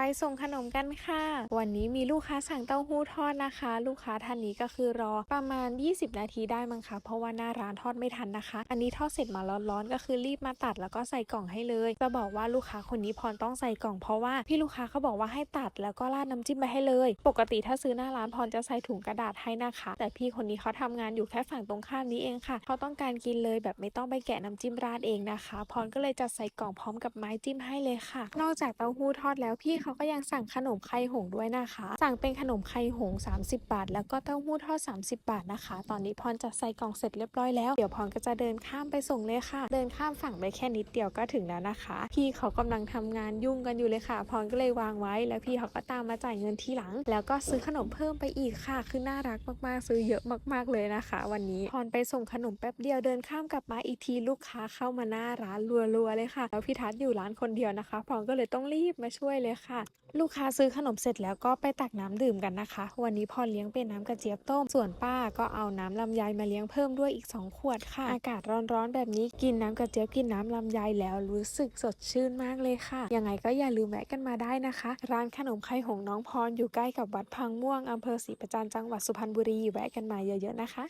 ไปส่งขนมกันค่ะ วันนี้มีลูกค้าสั่งเต้าหู้ทอดนะคะ ลูกค้าท่านนี้ก็คือรอประมาณ 20 นาทีได้มั้งคะเพราะว่าหน้าร้านทอดไม่ทันนะคะ อันนี้ทอดเสร็จมาร้อนๆก็คือรีบมาตัดแล้วก็ใส่กล่องให้เลย จะบอกว่าลูกค้าคนนี้พรต้องใส่กล่องเพราะว่าพี่ลูกค้าเขาบอกว่าให้ตัดแล้วก็ราดน้ำจิ้มไปให้เลย ปกติถ้าซื้อหน้าร้านพรจะใส่ถุงกระดาษให้นะคะ แต่พี่คนนี้เขาทำงานอยู่แค่ฝั่งตรงข้ามนี้เองค่ะเขาต้องการกินเลยแบบไม่ต้องไปแกะน้ำจิ้มราดเองนะคะ พรก็เลยจัดใส่กล่องพร้อมกับไม้จิ้มให้เลยค่ะ นอกจากเต้าหู้ทอดแล้วพี่เขาขาก็ยังสั่งขนมไข่หงด้วยนะคะ สั่งเป็นขนมไข่หงส์30 บาท แล้วก็เต้าหู้ทอด 30 บาทนะคะ ตอนนี้พรจัดใส่กล่องเสร็จเรียบร้อยแล้ว เดี๋ยวพรก็จะเดินข้ามไปส่งเลยค่ะ เดินข้ามฝั่งไปแค่นิดเดียวก็ถึงแล้วนะคะ พี่เขากำลังทำงานยุ่งกันอยู่เลยค่ะ พรก็เลยวางไว้ แล้วพี่เขาก็ตามมาจ่ายเงินทีหลัง แล้วก็ซื้อขนมเพิ่มไปอีกค่ะ คือน่ารักมากๆ ซื้อเยอะมากๆเลยนะคะ วันนี้พรไปส่งขนมแป๊บเดียวเดินข้ามกลับมาอีกทีลูกค้าเข้ามาหน้าร้านรัวๆเลยค่ะ แล้วพี่ทัศน์อยู่ร้านคนเดียวนะคะ พรก็เลยต้องรีบมาช่วยเลยค่ะลูกค้าซื้อขนมเสร็จแล้วก็ไปตักน้ำดื่มกันนะคะ วันนี้พรเลี้ยงเป็นน้ำกระเจี๊ยบต้ม ส่วนป้าก็เอาน้ำลำไยมาเลี้ยงเพิ่มด้วยอีก 2 ขวดค่ะ อากาศร้อนๆแบบนี้กินน้ำกระเจี๊ยบกินน้ำลำไยแล้วรู้สึกสดชื่นมากเลยค่ะ ยังไงก็อย่าลืมแวะกันมาได้นะคะ ร้านขนมไข่หงน้องพรอยู่ใกล้กับวัดพังม่วงอำเภอศรีประจันจังหวัดสุพรรณบุรีแวะกันมาเยอะๆนะคะ